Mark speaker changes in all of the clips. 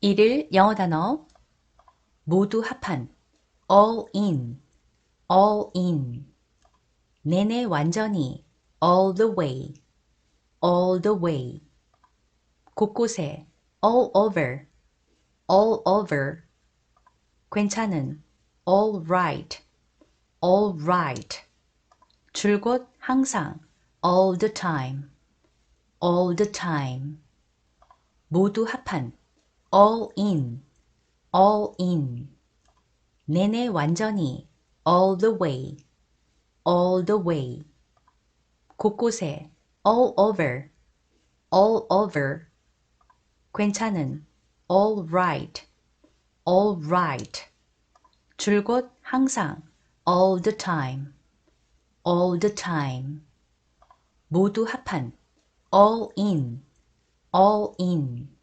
Speaker 1: 일일 영어 단어 모두 합한 all in, all in 내내 완전히 all the way, all the way 곳곳에 all over, all over 괜찮은 all right, all right 줄곧 항상 all the time, all the time 모두 합한 all in, all in 내내 완전히 all the way, all the way 곳곳에 all over, all over 괜찮은 all right, all right 줄곧 항상 all the time, all the time 모두 합한 all in, all in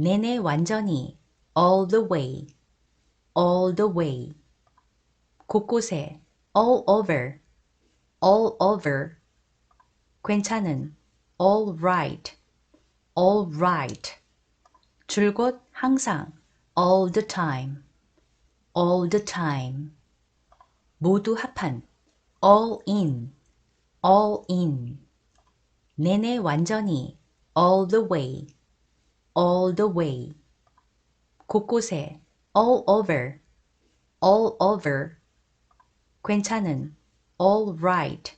Speaker 1: 내내 완전히 all the way, all the way 곳곳에 all over, all over 괜찮은 all right, all right 줄곧 항상 all the time, all the time 모두 합한 all in, all in 내내 완전히 all the way, all the way 곳곳에 all over, all over 괜찮은 all right,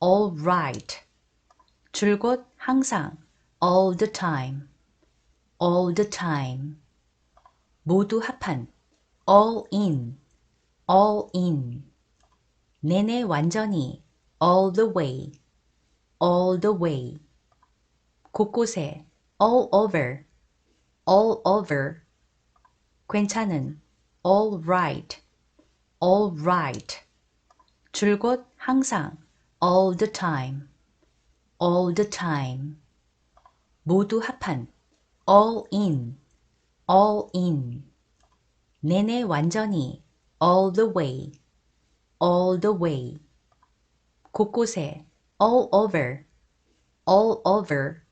Speaker 1: all right 줄곧 항상 all the time, all the time 모두 합한 all in, all in 내내 완전히 all the way, all the way 곳곳에 all over, all over 괜찮은 all right, all right 줄곧 항상 all the time, all the time 모두 합한 all in, all in 내내 완전히 all the way, all the way 곳곳에 all over, all over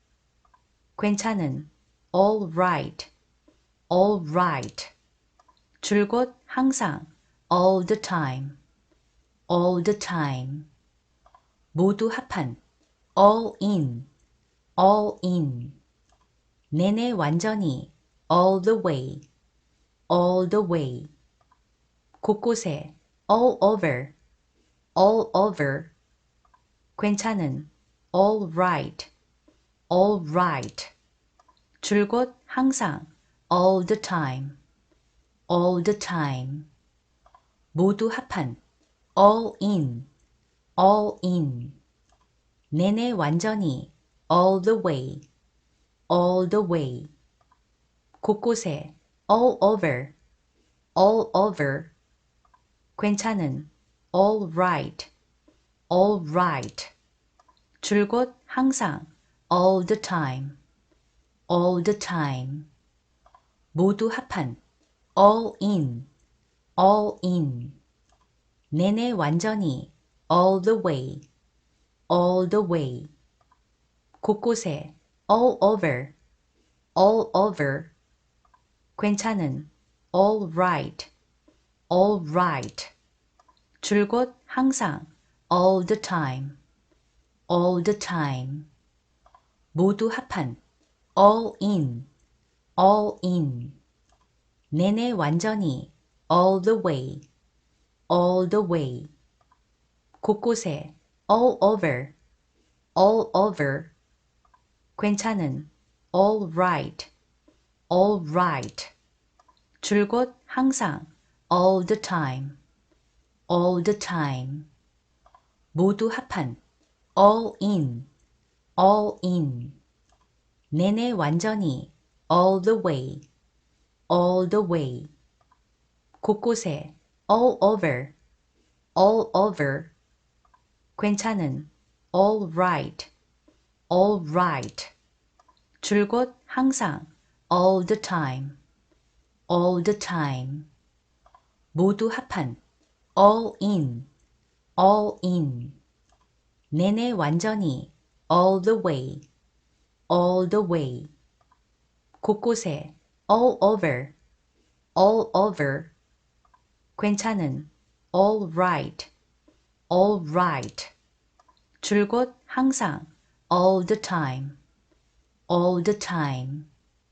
Speaker 1: 괜찮은 all right, all right 줄곧 항상 all the time, all the time 모두 합한 all in, all in 내내 완전히 all the way, all the way 곳곳에 all over, all over 괜찮은 all right, all right 줄곧 항상 all the time, all the time 모두 합한 all in, all in 내내 완전히 all the way, all the way 곳곳에 all over, all over 괜찮은 all right, all right 줄곧 항상 all the time, all the time 모두 합한 all in, all in 내내 완전히 all the way, all the way 곳곳에 all over, all over 괜찮은 all right, all right 줄곧 항상 all the time, all the time 모두 합한 all in, all in 내내 완전히 all the way, all the way 곳곳에 all over, all over 괜찮은 all right, all right 줄곧 항상 all the time, all the time 모두 합한 all in, all in 내내 완전히 all the way, all the way 곳곳에 all over, all over 괜찮은 all right, all right 줄곧 항상 all the time, all the time 모두 합한 all in, all in 내내 완전히 all the way, all the way 곳곳에 all over, all over. 괜찮은, all right, all right. 줄곧 항상, all the time, all the time.